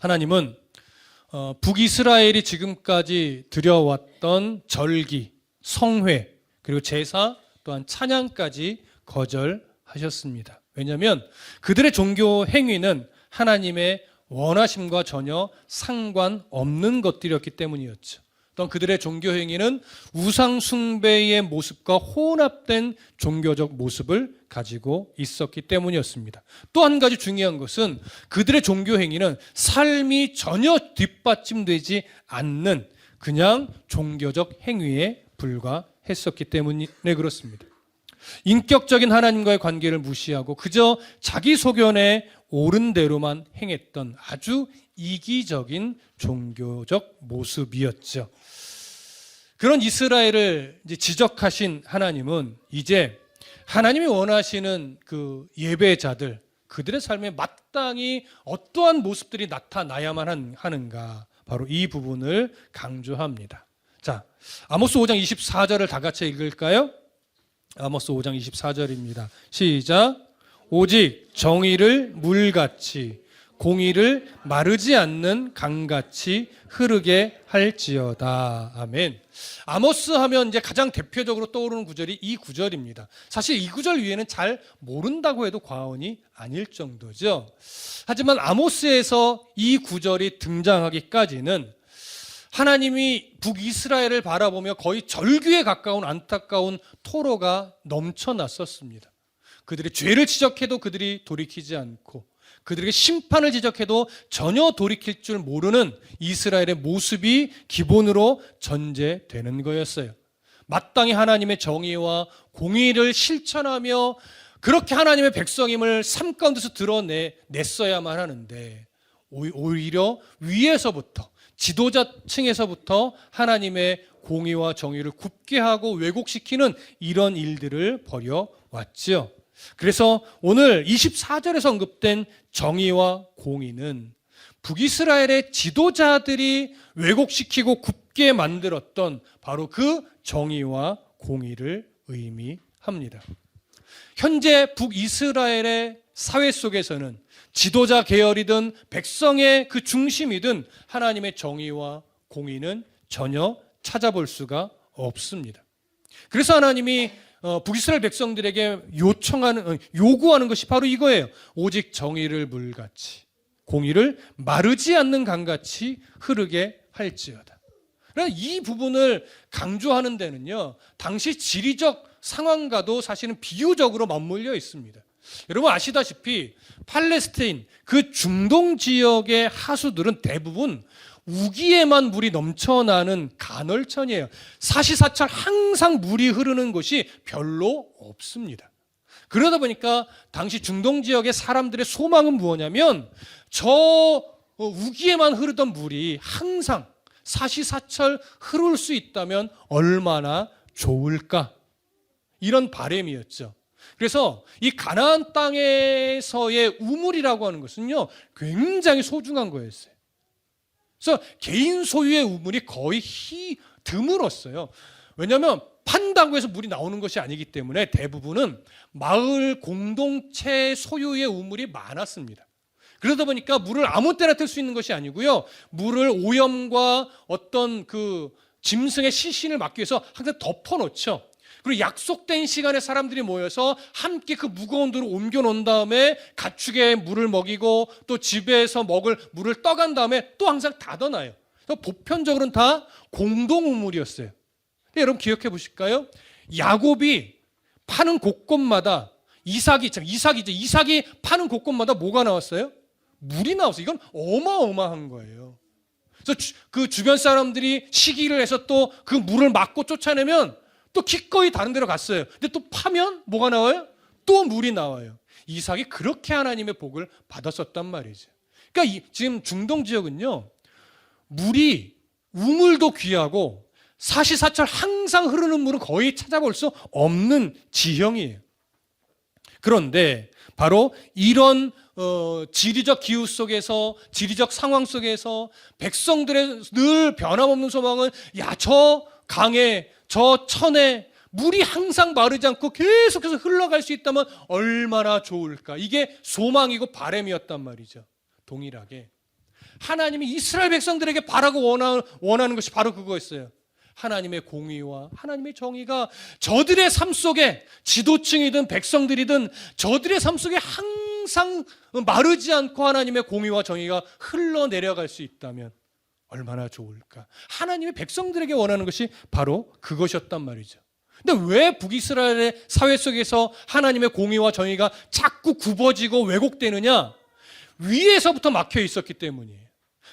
하나님은 어, 북이스라엘이 지금까지 드려왔던 절기, 성회, 그리고 제사 또한 찬양까지 거절하셨습니다. 왜냐하면 그들의 종교 행위는 하나님의 원하심과 전혀 상관없는 것들이었기 때문이었죠. 또한 그들의 종교 행위는 우상 숭배의 모습과 혼합된 종교적 모습을 가지고 있었기 때문이었습니다. 또 한 가지 중요한 것은 그들의 종교 행위는 삶이 전혀 뒷받침되지 않는 그냥 종교적 행위에 불과했었기 때문에 그렇습니다. 인격적인 하나님과의 관계를 무시하고 그저 자기 소견에 옳은 대로만 행했던 아주 이기적인 종교적 모습이었죠. 그런 이스라엘을 지적하신 하나님은 이제 하나님이 원하시는 그 예배자들 그들의 삶에 마땅히 어떠한 모습들이 나타나야만 하는가 바로 이 부분을 강조합니다. 자, 아모스 5장 24절을 다 같이 읽을까요? 아모스 5장 24절입니다. 시작. 오직 정의를 물같이 공의를 마르지 않는 강같이 흐르게 할지어다. 아멘. 아모스 하면 이제 가장 대표적으로 떠오르는 구절이 이 구절입니다. 사실 이 구절 위에는 잘 모른다고 해도 과언이 아닐 정도죠. 하지만 아모스에서 이 구절이 등장하기까지는 하나님이 북이스라엘을 바라보며 거의 절규에 가까운 안타까운 토로가 넘쳐났었습니다. 그들의 죄를 지적해도 그들이 돌이키지 않고 그들에게 심판을 지적해도 전혀 돌이킬 줄 모르는 이스라엘의 모습이 기본으로 전제되는 거였어요. 마땅히 하나님의 정의와 공의를 실천하며 그렇게 하나님의 백성임을 삶 가운데서 드러냈어야만 하는데 오히려 위에서부터 지도자층에서부터 하나님의 공의와 정의를 굽게 하고 왜곡시키는 이런 일들을 벌여왔지요. 그래서 오늘 24절에서 언급된 정의와 공의는 북이스라엘의 지도자들이 왜곡시키고 굽게 만들었던 바로 그 정의와 공의를 의미합니다. 현재 북이스라엘의 사회 속에서는 지도자 계열이든 백성의 그 중심이든 하나님의 정의와 공의는 전혀 찾아볼 수가 없습니다. 그래서 하나님이 어, 북이스라엘 백성들에게 요청하는 어, 요구하는 것이 바로 이거예요. 오직 정의를 물같이 공의를 마르지 않는 강같이 흐르게 할지어다. 그러니까 이 부분을 강조하는 데는요. 당시 지리적 상황과도 사실은 비유적으로 맞물려 있습니다. 여러분 아시다시피 팔레스타인 그 중동 지역의 하수들은 대부분 우기에만 물이 넘쳐나는 간헐천이에요. 사시사철 항상 물이 흐르는 곳이 별로 없습니다. 그러다 보니까 당시 중동 지역의 사람들의 소망은 무엇냐면 저 우기에만 흐르던 물이 항상 사시사철 흐를 수 있다면 얼마나 좋을까? 이런 바램이었죠. 그래서 이 가나안 땅에서의 우물이라고 하는 것은요 굉장히 소중한 거였어요. 그래서 개인 소유의 우물이 거의 히, 드물었어요. 왜냐하면 판다고 해서 물이 나오는 것이 아니기 때문에 대부분은 마을 공동체 소유의 우물이 많았습니다. 그러다 보니까 물을 아무 때나 틀수 있는 것이 아니고요. 물을 오염과 어떤 그 짐승의 시신을 막기 위해서 항상 덮어 놓죠. 그리고 약속된 시간에 사람들이 모여서 함께 그 무거운 돌을 옮겨 놓은 다음에 가축에 물을 먹이고 또 집에서 먹을 물을 떠간 다음에 또 항상 닫아놔요. 보편적으로는 다 공동 우물이었어요. 여러분 기억해 보실까요? 야곱이 파는 곳곳마다 이삭이 참 이삭이죠. 이삭이 파는 곳곳마다 뭐가 나왔어요? 물이 나왔어요. 이건 어마어마한 거예요. 그래서 주, 그 주변 사람들이 시기를 해서 또 그 물을 막고 쫓아내면 또 기꺼이 다른 데로 갔어요. 근데 또 파면 뭐가 나와요? 또 물이 나와요. 이삭이 그렇게 하나님의 복을 받았었단 말이죠. 그러니까 이, 지금 중동 지역은요, 물이 우물도 귀하고 사시사철 항상 흐르는 물은 거의 찾아볼 수 없는 지형이에요. 그런데 바로 이런 어, 지리적 기후 속에서 지리적 상황 속에서 백성들의 늘 변함없는 소망은 야 저 강에 저 천에 물이 항상 마르지 않고 계속해서 흘러갈 수 있다면 얼마나 좋을까. 이게 소망이고 바램이었단 말이죠. 동일하게. 하나님이 이스라엘 백성들에게 바라고 원하는, 원하는 것이 바로 그거였어요. 하나님의 공의와 하나님의 정의가 저들의 삶 속에 지도층이든 백성들이든 저들의 삶 속에 항상 마르지 않고 하나님의 공의와 정의가 흘러내려갈 수 있다면 얼마나 좋을까. 하나님의 백성들에게 원하는 것이 바로 그것이었단 말이죠. 근데 왜 북이스라엘의 사회 속에서 하나님의 공의와 정의가 자꾸 굽어지고 왜곡되느냐? 위에서부터 막혀 있었기 때문이에요.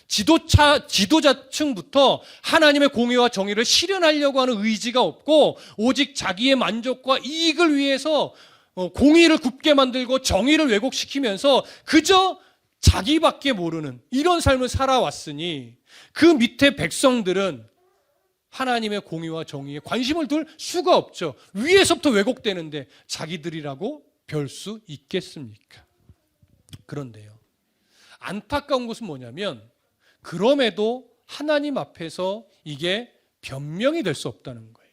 지도차, 지도자층부터 하나님의 공의와 정의를 실현하려고 하는 의지가 없고, 오직 자기의 만족과 이익을 위해서 어, 공의를 굽게 만들고 정의를 왜곡시키면서 그저 자기밖에 모르는 이런 삶을 살아왔으니 그 밑에 백성들은 하나님의 공의와 정의에 관심을 둘 수가 없죠. 위에서부터 왜곡되는데 자기들이라고 별 수 있겠습니까? 그런데요. 안타까운 것은 뭐냐면 그럼에도 하나님 앞에서 이게 변명이 될 수 없다는 거예요.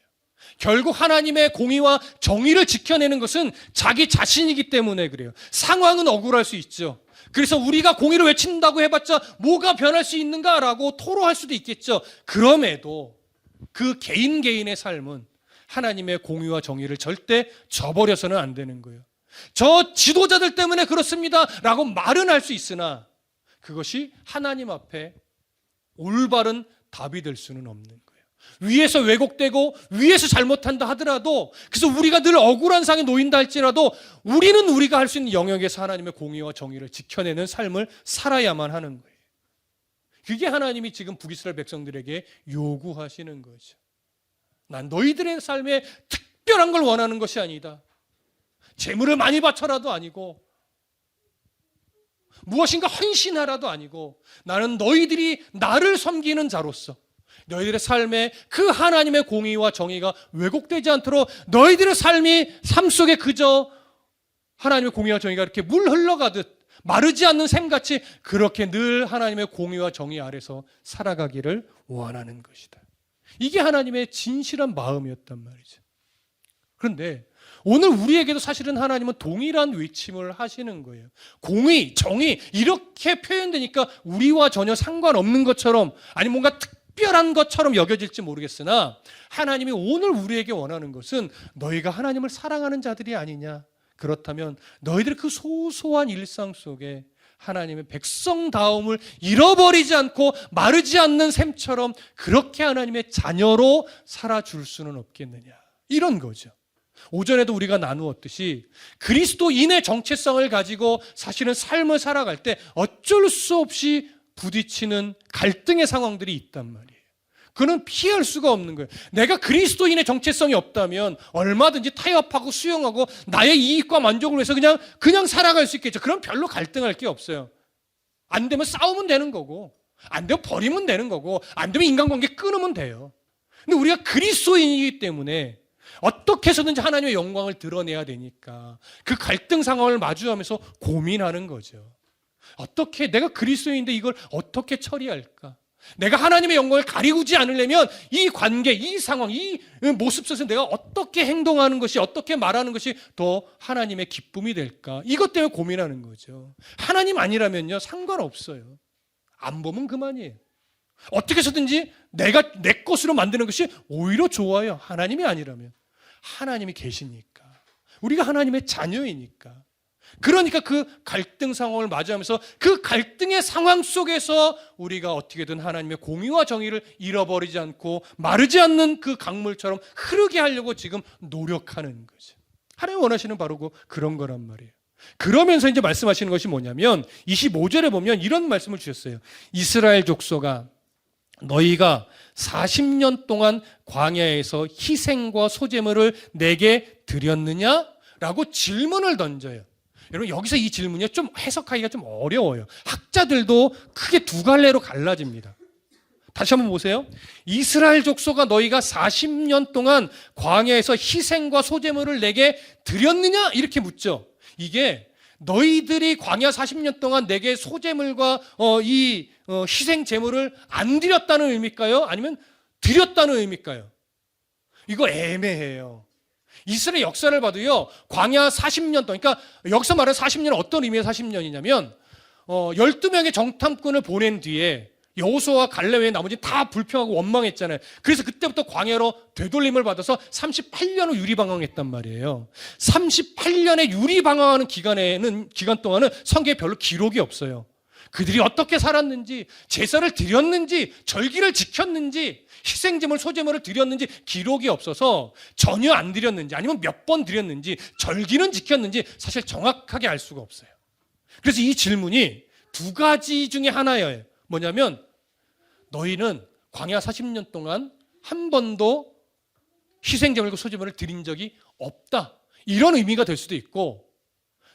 결국 하나님의 공의와 정의를 지켜내는 것은 자기 자신이기 때문에 그래요. 상황은 억울할 수 있죠. 그래서 우리가 공의를 외친다고 해봤자 뭐가 변할 수 있는가라고 토로할 수도 있겠죠. 그럼에도 그 개인 개인의 삶은 하나님의 공의와 정의를 절대 저버려서는 안 되는 거예요. 저 지도자들 때문에 그렇습니다. 라고 말은 할 수 있으나 그것이 하나님 앞에 올바른 답이 될 수는 없는. 위에서 왜곡되고 위에서 잘못한다 하더라도 그래서 우리가 늘 억울한 상에 놓인다 할지라도 우리는 우리가 할 수 있는 영역에서 하나님의 공의와 정의를 지켜내는 삶을 살아야만 하는 거예요. 그게 하나님이 지금 북이스라엘 백성들에게 요구하시는 거죠. 난 너희들의 삶에 특별한 걸 원하는 것이 아니다. 재물을 많이 바쳐라도 아니고 무엇인가 헌신하라도 아니고 나는 너희들이 나를 섬기는 자로서 너희들의 삶에 그 하나님의 공의와 정의가 왜곡되지 않도록 너희들의 삶이 삶 속에 그저 하나님의 공의와 정의가 이렇게 물 흘러가듯 마르지 않는 샘같이 그렇게 늘 하나님의 공의와 정의 아래서 살아가기를 원하는 것이다. 이게 하나님의 진실한 마음이었단 말이죠. 그런데 오늘 우리에게도 사실은 하나님은 동일한 외침을 하시는 거예요. 공의, 정의 이렇게 표현되니까 우리와 전혀 상관없는 것처럼 아니 뭔가 특 별한 것처럼 여겨질지 모르겠으나 하나님이 오늘 우리에게 원하는 것은 너희가 하나님을 사랑하는 자들이 아니냐. 그렇다면 너희들의 그 소소한 일상 속에 하나님의 백성다움을 잃어버리지 않고 마르지 않는 샘처럼 그렇게 하나님의 자녀로 살아줄 수는 없겠느냐. 이런 거죠. 오전에도 우리가 나누었듯이 그리스도인의 정체성을 가지고 사실은 삶을 살아갈 때 어쩔 수 없이 부딪히는 갈등의 상황들이 있단 말이에요. 그는 피할 수가 없는 거예요. 내가 그리스도인의 정체성이 없다면 얼마든지 타협하고 수용하고 나의 이익과 만족을 위해서 그냥 그냥 살아갈 수 있겠죠. 그럼 별로 갈등할 게 없어요. 안 되면 싸우면 되는 거고, 안 되면 버리면 되는 거고, 안 되면 인간관계 끊으면 돼요. 근데 우리가 그리스도인이기 때문에 어떻게 해서든지 하나님의 영광을 드러내야 되니까 그 갈등 상황을 마주하면서 고민하는 거죠. 어떻게 내가 그리스도인인데 이걸 어떻게 처리할까? 내가 하나님의 영광을 가리우지 않으려면 이 관계, 이 상황, 이 모습 속에서 내가 어떻게 행동하는 것이, 어떻게 말하는 것이 더 하나님의 기쁨이 될까? 이것 때문에 고민하는 거죠. 하나님 아니라면요, 상관없어요. 안 보면 그만이에요. 어떻게 해서든지 내가 내 것으로 만드는 것이 오히려 좋아요. 하나님이 아니라면. 하나님이 계시니까. 우리가 하나님의 자녀이니까. 그러니까 그 갈등 상황을 맞이하면서 그 갈등의 상황 속에서 우리가 어떻게든 하나님의 공의와 정의를 잃어버리지 않고 마르지 않는 그 강물처럼 흐르게 하려고 지금 노력하는 거죠. 하나님 원하시는 바로 그 그런 거란 말이에요. 그러면서 이제 말씀하시는 것이 뭐냐면 25절에 보면 이런 말씀을 주셨어요. 이스라엘 족속아 너희가 40년 동안 광야에서 희생과 소재물을 내게 드렸느냐? 라고 질문을 던져요. 여러분 여기서 이 질문이 좀 해석하기가 좀 어려워요. 학자들도 크게 두 갈래로 갈라집니다. 다시 한번 보세요. 이스라엘 족속아 너희가 40년 동안 광야에서 희생과 소재물을 내게 드렸느냐? 이렇게 묻죠. 이게 너희들이 광야 40년 동안 내게 소재물과 어, 이 어, 희생 제물을 안 드렸다는 의미일까요? 아니면 드렸다는 의미일까요? 이거 애매해요. 이스라엘 역사를 봐도요, 광야 40년 동안, 그러니까 여기서 말하는 40년은 어떤 의미의 40년이냐면, 어, 12명의 정탐꾼을 보낸 뒤에 여호수아와 갈렙 외에 나머지 다 불평하고 원망했잖아요. 그래서 그때부터 광야로 되돌림을 받아서 38년을 유리방황했단 말이에요. 38년의 유리방황하는 기간에는 기간 동안은 성경에 별로 기록이 없어요. 그들이 어떻게 살았는지, 제사를 드렸는지, 절기를 지켰는지, 희생제물, 소제물을 드렸는지 기록이 없어서 전혀 안 드렸는지, 아니면 몇 번 드렸는지, 절기는 지켰는지 사실 정확하게 알 수가 없어요. 그래서 이 질문이 두 가지 중에 하나예요. 뭐냐면 너희는 광야 40년 동안 한 번도 희생제물과 소제물을 드린 적이 없다. 이런 의미가 될 수도 있고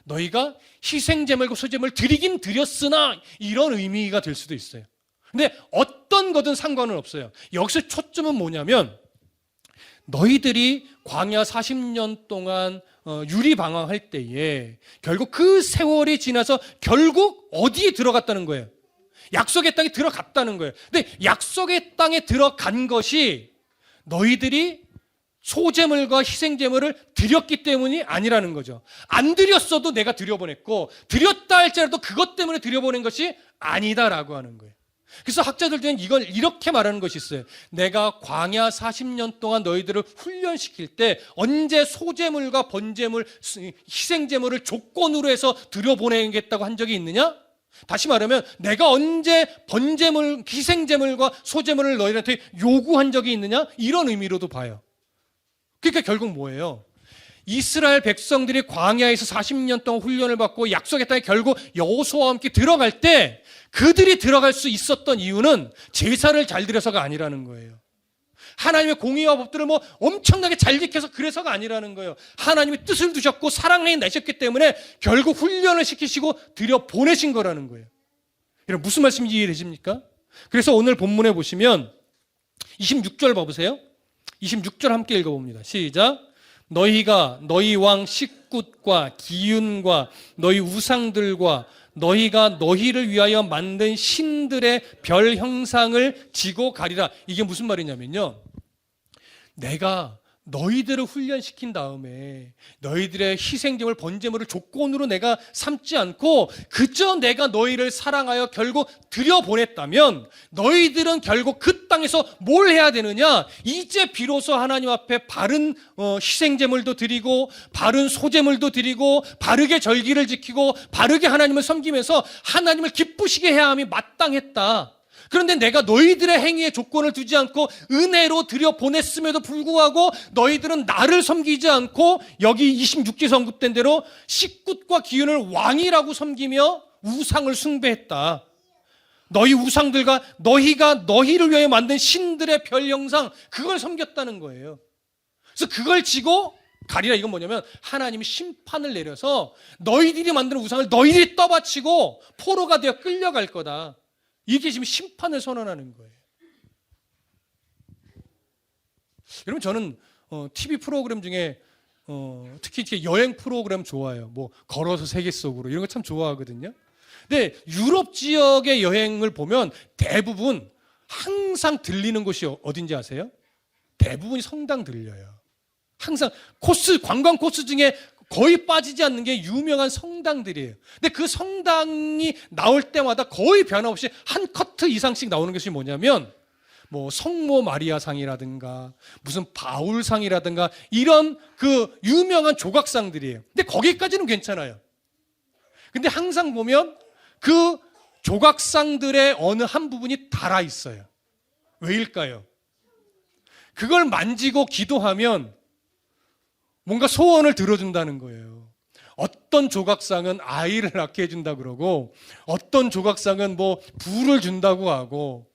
너희가 희생제물과 소제물을 드리긴 드렸으나 이런 의미가 될 수도 있어요. 근데 어떤 거든 상관은 없어요. 여기서 초점은 뭐냐면 너희들이 광야 40년 동안 어, 유리 방황할 때에 결국 그 세월이 지나서 결국 어디에 들어갔다는 거예요? 약속의 땅에 들어갔다는 거예요. 근데 약속의 땅에 들어간 것이 너희들이 소재물과 희생제물을 드렸기 때문이 아니라는 거죠. 안 드렸어도 내가 드려보냈고 드렸다 할지라도 그것 때문에 드려보낸 것이 아니다라고 하는 거예요. 그래서 학자들은 이걸 이렇게 말하는 것이 있어요. 내가 광야 40년 동안 너희들을 훈련시킬 때 언제 소재물과 번제물, 희생제물을 조건으로 해서 들여보내겠다고 한 적이 있느냐? 다시 말하면 내가 언제 번제물, 희생제물과 소제물을 너희한테 요구한 적이 있느냐? 이런 의미로도 봐요. 그러니까 결국 뭐예요? 이스라엘 백성들이 광야에서 40년 동안 훈련을 받고 약속의 땅에 결국 여호수아와 함께 들어갈 때 그들이 들어갈 수 있었던 이유는 제사를 잘 드려서가 아니라는 거예요. 하나님의 공의와 법들을 뭐 엄청나게 잘 지켜서 그래서가 아니라는 거예요. 하나님이 뜻을 두셨고 사랑해 내셨기 때문에 결국 훈련을 시키시고 들여 보내신 거라는 거예요. 여러분 무슨 말씀인지 이해되십니까? 그래서 오늘 본문에 보시면 26절 봐보세요. 26절 함께 읽어봅니다. 시작. 너희가 너희 왕 식굿과 기윤과 너희 우상들과 너희가 너희를 위하여 만든 신들의 별 형상을 지고 가리라. 이게 무슨 말이냐면요. 내가 너희들을 훈련시킨 다음에 너희들의 희생제물 번제물을 조건으로 내가 삼지 않고 그저 내가 너희를 사랑하여 결국 들여보냈다면 너희들은 결국 그 땅에서 뭘 해야 되느냐? 이제 비로소 하나님 앞에 바른 어, 희생제물도 드리고 바른 소제물도 드리고 바르게 절기를 지키고 바르게 하나님을 섬기면서 하나님을 기쁘시게 해야 함이 마땅했다 그런데 내가 너희들의 행위에 조건을 두지 않고 은혜로 들여 보냈음에도 불구하고 너희들은 나를 섬기지 않고 여기 26节언급된 대로 식굿과 기운을 왕이라고 섬기며 우상을 숭배했다. 너희 우상들과 너희가 너희를 위하여 만든 신들의 별 형상 그걸 섬겼다는 거예요. 그래서 그걸 지고 가리라 이건 뭐냐면 하나님이 심판을 내려서 너희들이 만든 우상을 너희들이 떠받치고 포로가 되어 끌려갈 거다. 이게 지금 심판을 선언하는 거예요. 여러분 저는 어, TV 프로그램 중에 어, 특히 이렇게 여행 프로그램 좋아해요. 뭐 걸어서 세계 속으로 이런 거 참 좋아하거든요. 근데 유럽 지역의 여행을 보면 대부분 항상 들리는 곳이 어딘지 아세요? 대부분이 성당 들려요. 항상 코스 관광 코스 중에 거의 빠지지 않는 게 유명한 성당들이에요. 근데 그 성당이 나올 때마다 거의 변함없이 한 커트 이상씩 나오는 것이 뭐냐면 뭐 성모 마리아상이라든가 무슨 바울상이라든가 이런 그 유명한 조각상들이에요. 근데 거기까지는 괜찮아요. 근데 항상 보면 그 조각상들의 어느 한 부분이 달아 있어요. 왜일까요? 그걸 만지고 기도하면 뭔가 소원을 들어준다는 거예요. 어떤 조각상은 아이를 낳게 해준다 그러고 어떤 조각상은 뭐 부를 준다고 하고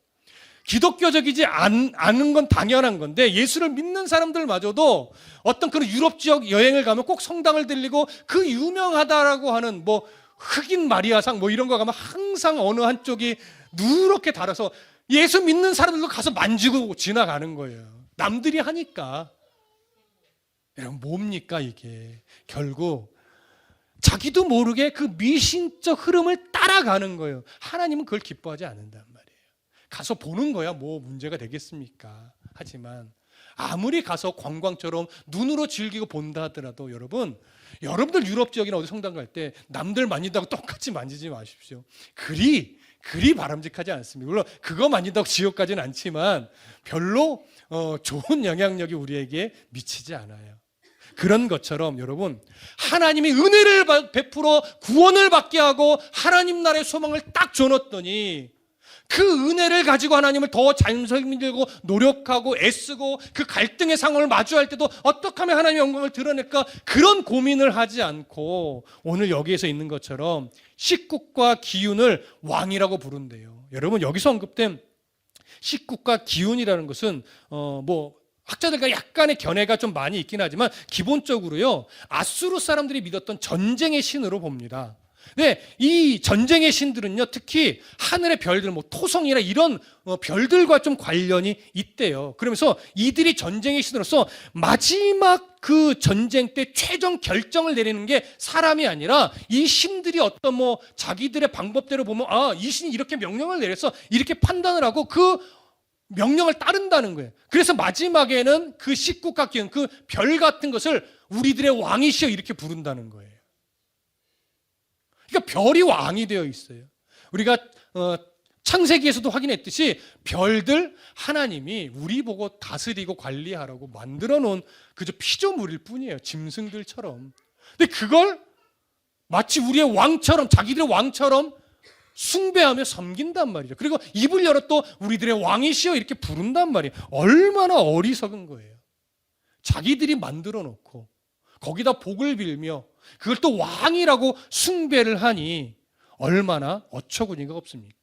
기독교적이지 않, 않은 건 당연한 건데 예수를 믿는 사람들마저도 어떤 그런 유럽 지역 여행을 가면 꼭 성당을 들리고 그 유명하다라고 하는 뭐 흑인 마리아상 뭐 이런 거 가면 항상 어느 한쪽이 누렇게 달아서 예수 믿는 사람들도 가서 만지고 지나가는 거예요. 남들이 하니까. 여러분 뭡니까 이게 결국 자기도 모르게 그 미신적 흐름을 따라가는 거예요. 하나님은 그걸 기뻐하지 않는단 말이에요. 가서 보는 거야 뭐 문제가 되겠습니까? 하지만 아무리 가서 관광처럼 눈으로 즐기고 본다 하더라도 여러분 여러분들 유럽 지역이나 어디 성당 갈 때 남들 만진다고 똑같이 만지지 마십시오. 그리 그리 바람직하지 않습니다. 물론 그거 만진다고 지옥 가지는 않지만 별로 어, 좋은 영향력이 우리에게 미치지 않아요. 그런 것처럼 여러분 하나님이 은혜를 바- 베풀어 구원을 받게 하고 하나님 나라의 소망을 딱 줘놨더니 그 은혜를 가지고 하나님을 더 잘생기고 노력하고 애쓰고 그 갈등의 상황을 마주할 때도 어떻게 하면 하나님의 영광을 드러낼까 그런 고민을 하지 않고 오늘 여기에서 있는 것처럼 식국과 기운을 왕이라고 부른대요. 여러분 여기서 언급된 식국과 기운이라는 것은 어뭐 학자들과 약간의 견해가 좀 많이 있긴 하지만 기본적으로요 아수르 사람들이 믿었던 전쟁의 신으로 봅니다. 네, 이 전쟁의 신들은요 특히 하늘의 별들, 뭐 토성이나 이런 어, 별들과 좀 관련이 있대요. 그러면서 이들이 전쟁의 신으로서 마지막 그 전쟁 때 최종 결정을 내리는 게 사람이 아니라 이 신들이 어떤 뭐 자기들의 방법대로 보면 아 이 신이 이렇게 명령을 내려서 이렇게 판단을 하고 그 명령을 따른다는 거예요. 그래서 마지막에는 그 식국과 기운, 그 별 같은 것을 우리들의 왕이시여 이렇게 부른다는 거예요. 그러니까 별이 왕이 되어 있어요. 우리가 어, 창세기에서도 확인했듯이 별들 하나님이 우리 보고 다스리고 관리하라고 만들어 놓은 그저 피조물일 뿐이에요. 짐승들처럼. 근데 그걸 마치 우리의 왕처럼 자기들의 왕처럼 숭배하며 섬긴단 말이죠. 그리고 입을 열어 또 우리들의 왕이시여 이렇게 부른단 말이에요. 얼마나 어리석은 거예요. 자기들이 만들어 놓고 거기다 복을 빌며 그걸 또 왕이라고 숭배를 하니 얼마나 어처구니가 없습니까?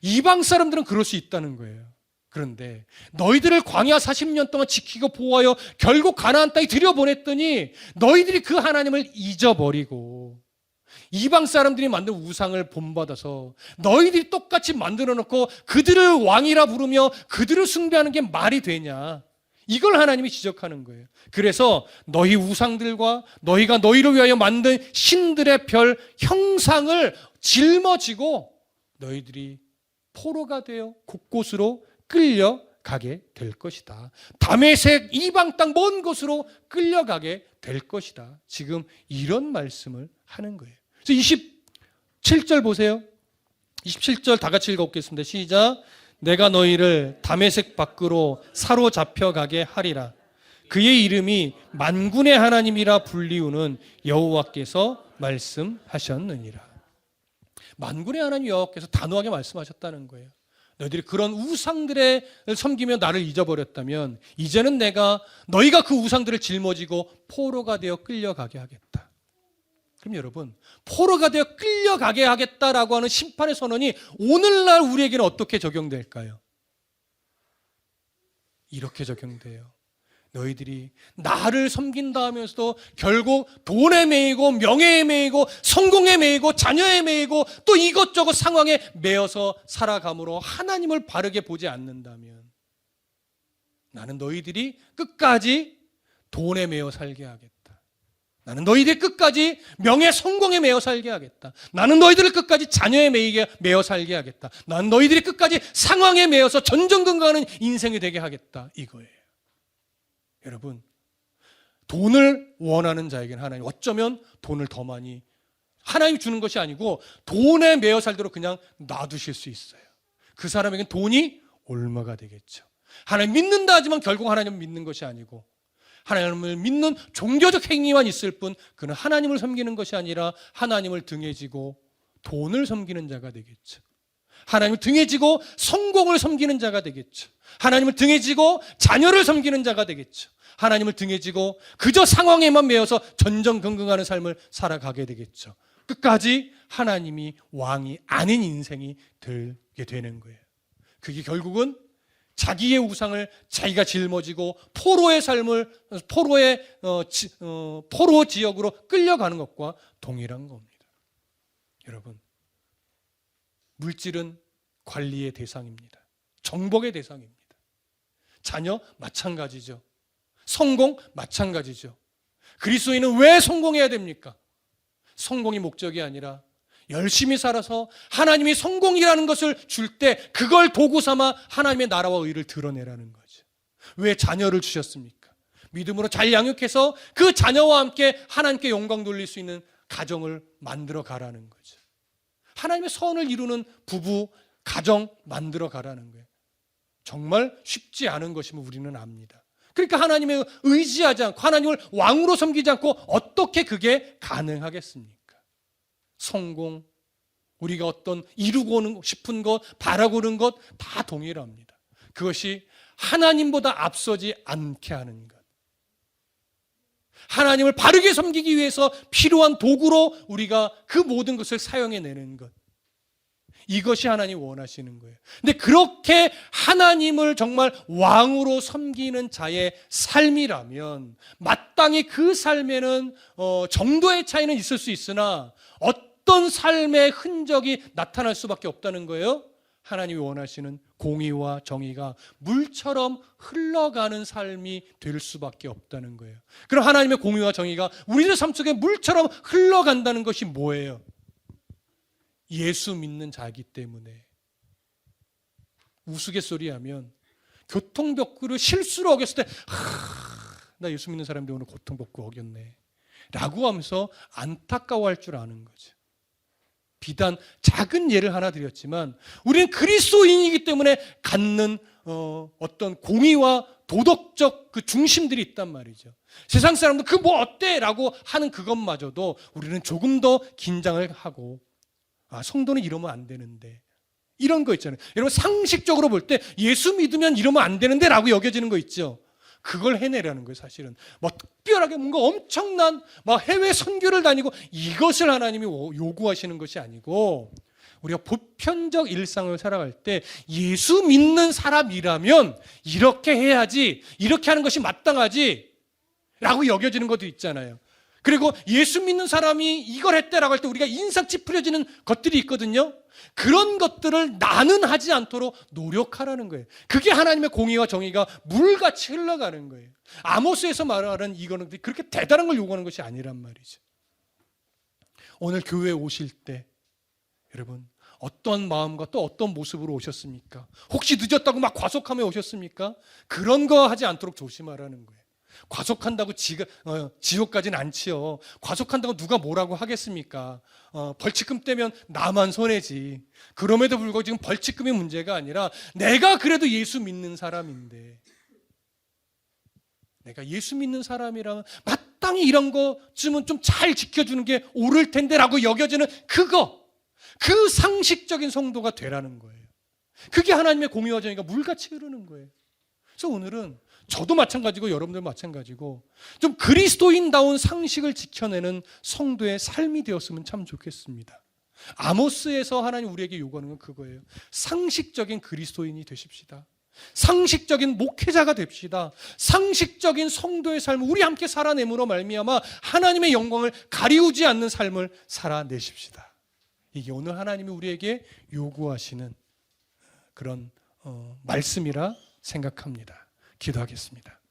이방 사람들은 그럴 수 있다는 거예요. 그런데 너희들을 광야 40년 동안 지키고 보호하여 결국 가나안 땅에 들여보냈더니 너희들이 그 하나님을 잊어버리고 이방 사람들이 만든 우상을 본받아서 너희들이 똑같이 만들어 놓고 그들을 왕이라 부르며 그들을 숭배하는 게 말이 되냐? 이걸 하나님이 지적하는 거예요. 그래서 너희 우상들과 너희가 너희를 위하여 만든 신들의 별 형상을 짊어지고 너희들이 포로가 되어 곳곳으로 끌려가게 될 것이다. 담에색 이방 땅 먼 곳으로 끌려가게 될 것이다. 지금 이런 말씀을 하는 거예요. 그래서 27절 보세요. 27절 다 같이 읽어보겠습니다. 시작. 내가 너희를 담에색 밖으로 사로잡혀 가게 하리라. 그의 이름이 만군의 하나님이라 불리우는 여호와께서 말씀하셨느니라. 만군의 하나님 여호와께서 단호하게 말씀하셨다는 거예요. 너희들이 그런 우상들을 섬기며 나를 잊어버렸다면 이제는 내가 너희가 그 우상들을 짊어지고 포로가 되어 끌려가게 하겠다. 그럼 여러분, 포로가 되어 끌려가게 하겠다라고 하는 심판의 선언이 오늘날 우리에게는 어떻게 적용될까요? 이렇게 적용돼요. 너희들이 나를 섬긴다 하면서도 결국 돈에 매이고 명예에 매이고 성공에 매이고 자녀에 매이고 또 이것저것 상황에 매여서 살아감으로 하나님을 바르게 보지 않는다면 나는 너희들이 끝까지 돈에 매여 살게 하겠다. 나는 너희들 끝까지 명예 성공에 매여 살게 하겠다. 나는 너희들을 끝까지 자녀에 매이게 매여 살게 하겠다. 나는 너희들이 끝까지 상황에 매여서 전전긍긍하는 인생이 되게 하겠다. 이거예요. 여러분, 돈을 원하는 자에게는 하나님 어쩌면 돈을 더 많이 하나님 주는 것이 아니고 돈에 매여 살도록 그냥 놔두실 수 있어요. 그 사람에겐 돈이 올마가 되겠죠. 하나님 믿는다 하지만 결국 하나님 믿는 것이 아니고 하나님을 믿는 종교적 행위만 있을 뿐 그는 하나님을 섬기는 것이 아니라 하나님을 등에 지고 돈을 섬기는 자가 되겠죠. 하나님을 등에 지고 성공을 섬기는 자가 되겠죠. 하나님을 등에 지고 자녀를 섬기는 자가 되겠죠. 하나님을 등에 지고 그저 상황에만 매여서 전전긍긍하는 삶을 살아가게 되겠죠. 끝까지 하나님이 왕이 아닌 인생이 되게 되는 거예요. 그게 결국은 자기의 우상을 자기가 짊어지고 포로의 삶을 포로의 어, 지, 어, 포로 지역으로 끌려가는 것과 동일한 겁니다. 여러분, 물질은 관리의 대상입니다. 정복의 대상입니다. 자녀 마찬가지죠. 성공 마찬가지죠. 그리스도인은 왜 성공해야 됩니까? 성공이 목적이 아니라 열심히 살아서 하나님이 성공이라는 것을 줄 때 그걸 도구 삼아 하나님의 나라와 의를 드러내라는 거죠. 왜 자녀를 주셨습니까? 믿음으로 잘 양육해서 그 자녀와 함께 하나님께 영광 돌릴 수 있는 가정을 만들어 가라는 거죠. 하나님의 선을 이루는 부부, 가정 만들어 가라는 거예요. 정말 쉽지 않은 것임을 우리는 압니다. 그러니까 하나님의 의지하지 않고 하나님을 왕으로 섬기지 않고 어떻게 그게 가능하겠습니까? 성공, 우리가 어떤 이루고 싶은 것, 바라고는 것 다 동일합니다. 그것이 하나님보다 앞서지 않게 하는 것. 하나님을 바르게 섬기기 위해서 필요한 도구로 우리가 그 모든 것을 사용해내는 것. 이것이 하나님 원하시는 거예요. 근데 그렇게 하나님을 정말 왕으로 섬기는 자의 삶이라면 마땅히 그 삶에는 어, 정도의 차이는 있을 수 있으나 어떤 삶의 흔적이 나타날 수밖에 없다는 거예요. 하나님이 원하시는 공의와 정의가 물처럼 흘러가는 삶이 될 수밖에 없다는 거예요. 그럼 하나님의 공의와 정의가 우리들 삶 속에 물처럼 흘러간다는 것이 뭐예요? 예수 믿는 자이기 때문에 우스갯소리 하면 교통벽구를 실수로 어겼을 때, 하, 나 예수 믿는 사람인데 오늘 교통벽구 어겼네. 라고 하면서 안타까워할 줄 아는 거죠. 비단 작은 예를 하나 드렸지만 우리는 그리스도인이기 때문에 갖는 어, 어떤 공의와 도덕적 그 중심들이 있단 말이죠. 세상 사람도 그 뭐 어때라고 하는 그것마저도 우리는 조금 더 긴장을 하고 아 성도는 이러면 안 되는데 이런 거 있잖아요. 여러분 상식적으로 볼 때 예수 믿으면 이러면 안 되는데라고 여겨지는 거 있죠. 그걸 해내라는 거예요, 사실은. 뭐 특별하게 뭔가 엄청난 막 해외 선교를 다니고 이것을 하나님이 요구하시는 것이 아니고 우리가 보편적 일상을 살아갈 때 예수 믿는 사람이라면 이렇게 해야지, 이렇게 하는 것이 마땅하지 라고 여겨지는 것도 있잖아요. 그리고 예수 믿는 사람이 이걸 했대라고 할 때 우리가 인상 찌푸려지는 것들이 있거든요. 그런 것들을 나는 하지 않도록 노력하라는 거예요. 그게 하나님의 공의와 정의가 물같이 흘러가는 거예요. 아모스에서 말하는 이거는 그렇게 대단한 걸 요구하는 것이 아니란 말이죠. 오늘 교회에 오실 때 여러분 어떤 마음과 또 어떤 모습으로 오셨습니까? 혹시 늦었다고 막 과속하며 오셨습니까? 그런 거 하지 않도록 조심하라는 거예요. 과속한다고 지가, 어, 지옥까지는 안 치요. 과속한다고 누가 뭐라고 하겠습니까? 어, 벌칙금 떼면 나만 손해지. 그럼에도 불구하고 지금 벌칙금이 문제가 아니라 내가 그래도 예수 믿는 사람인데. 내가 예수 믿는 사람이라면 마땅히 이런 거쯤은 좀 잘 지켜주는 게 옳을 텐데라고 여겨지는 그거. 그 상식적인 성도가 되라는 거예요. 그게 하나님의 정의가 물같이 흐르는 거예요. 그래서 오늘은 저도 마찬가지고 여러분들 마찬가지고 좀 그리스도인다운 상식을 지켜내는 성도의 삶이 되었으면 참 좋겠습니다. 아모스에서 하나님 우리에게 요구하는 건 그거예요. 상식적인 그리스도인이 되십시다. 상식적인 목회자가 됩시다. 상식적인 성도의 삶을 우리 함께 살아내므로 말미암아 하나님의 영광을 가리우지 않는 삶을 살아내십시다. 이게 오늘 하나님이 우리에게 요구하시는 그런 어, 말씀이라 생각합니다. 기도하겠습니다.